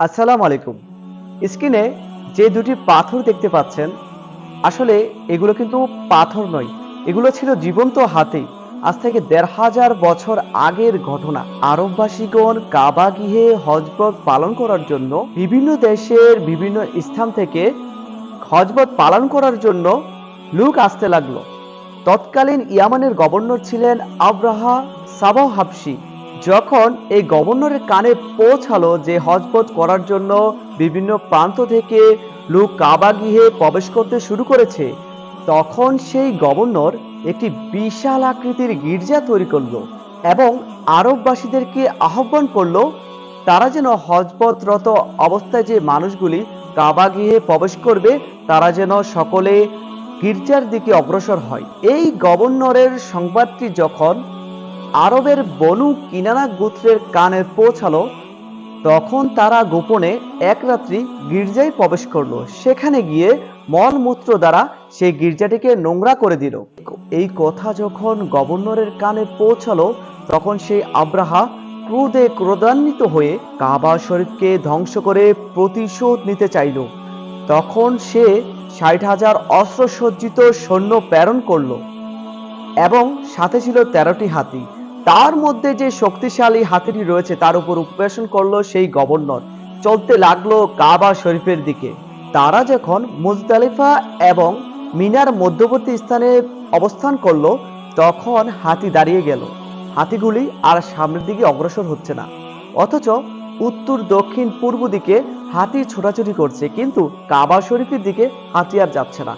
আসসালামু আলাইকুম। স্ক্রিনে যে দুটি পাথর দেখতে পাচ্ছেন, আসলে এগুলো কিন্তু পাথর নয়। এগুলো ছিল জীবন্ত হাতি। আজ থেকে দেড় হাজার বছর আগের ঘটনা। আরববাসীগণ কাবা গৃহে হজবত পালন করার জন্য বিভিন্ন দেশের বিভিন্ন স্থান থেকে হজবত পালন করার জন্য লোক আসতে লাগল। তৎকালীন ইয়ামানের গভর্নর ছিলেন আব্রাহা সাবাহ হাবসি যখন এই গভর্নরের কানে পৌঁছালো যে হজবত করার জন্য বিভিন্ন প্রান্ত থেকে লোক কাবা গৃহে প্রবেশ করতে শুরু করেছে, তখন সেই গভর্নর একটি বিশাল আকৃতির গির্জা তৈরি করল এবং আরববাসীদেরকে আহ্বান করল, তারা যেন হজবতরত অবস্থায় যে মানুষগুলি কাবা গৃহে প্রবেশ করবে, তারা যেন সকলে গির্জার দিকে অগ্রসর হয়। এই গভর্নরের সংবাদটি যখন আরবের বনু কিনানা গোত্রের কানে পৌঁছালো, তখন তারা গোপনে এক রাত্রি গির্জায় প্রবেশ করল। সেখানে গিয়ে মলমূত্র দ্বারা সেই গির্জাটিকে নোংরা করে দিল। এই কথা যখন গভর্নরের কানে পৌঁছালো, তখন সেই আব্রাহা ক্রোধে ক্রোধান্বিত হয়ে কাবা শরীফকে ধ্বংস করে প্রতিশোধ নিতে চাইল। তখন সে ষাট হাজার অস্ত্রসজ্জিত সৈন্য প্রেরণ করল এবং সাথে ছিল তেরোটি হাতি। তার মধ্যে যে শক্তিশালী হাতিটি রয়েছে, তার উপর উপবেশন করল সেই গভর্নর। চলতে লাগল কাবা শরীফের দিকে। তারা যখন মুজদালিফা এবং মিনার মধ্যবর্তী স্থানে অবস্থান করল, তখন হাতি দাঁড়িয়ে গেল। হাতিগুলি আর সামনের দিকে অগ্রসর হচ্ছে না। অথচ উত্তর, দক্ষিণ, পূর্ব দিকে হাতি ছোটাছুটি করছে, কিন্তু কাবা শরীফের দিকে হাতি আর যাচ্ছে না।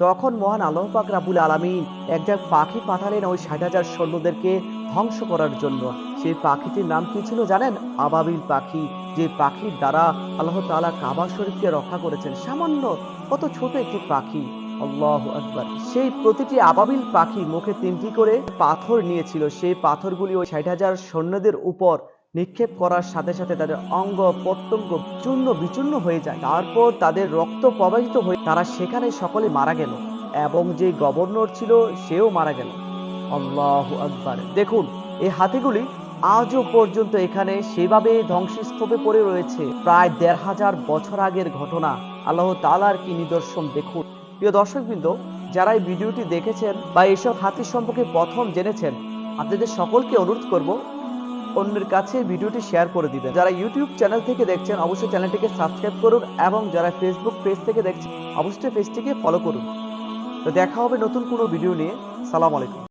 তখন মহান আল্লাহ পাক রাবুল আলামিন একজন পাখি পাঠালেন ওই ষাট হাজার সৈন্যদেরকে ধ্বংস করার জন্য। সেই পাখিটির নাম কি ছিল জানেন? আবাবিল পাখি, যে পাখির দ্বারা আল্লাহ তালা কাবা শরীফকে রক্ষা করেছেন। সামান্য, কত ছোট একটি পাখি। আল্লাহ আকবার। সেই প্রতিটি আবাবিল পাখি মুখে তিনটি করে পাথর নিয়েছিল। সেই পাথরগুলি ওই ষাট হাজার সৈন্যদের উপর নিক্ষেপ করার সাথে সাথে তাদের অঙ্গ প্রত্যঙ্গ চূর্ণ বিচূর্ণ হয়ে যায়। তারপর তাদের রক্ত প্রবাহিত হয়ে তারা সেখানে সকলে মারা গেল এবং যে গভর্নর ছিল সেও মারা গেল। আল্লাহ আকবার। দেখুন এই হাতিগুলি আজও পর্যন্ত এখানে সেভাবে ধ্বংসস্তূপে পড়ে রয়েছে। প্রায় দেড় হাজার বছর আগের ঘটনা। আল্লাহ তালার কি নিদর্শন দেখুন। প্রিয় দর্শকবৃন্দ, যারা এই ভিডিওটি দেখেছেন বা এসব হাতি সম্পর্কে প্রথম জেনেছেন, আপনাদের সকলকে অনুরোধ করব অন্যের কাছে ভিডিওটি শেয়ার করে দিবেন। যারা ইউটিউব চ্যানেল থেকে দেখছেন, অবশ্যই চ্যানেলটিকে সাবস্ক্রাইব করুন এবং যারা ফেসবুক পেজ থেকে দেখছেন, অবশ্যই পেজটিকে ফলো করুন। তো দেখা হবে নতুন কোনো ভিডিও নিয়ে। সালাম আলাইকুম।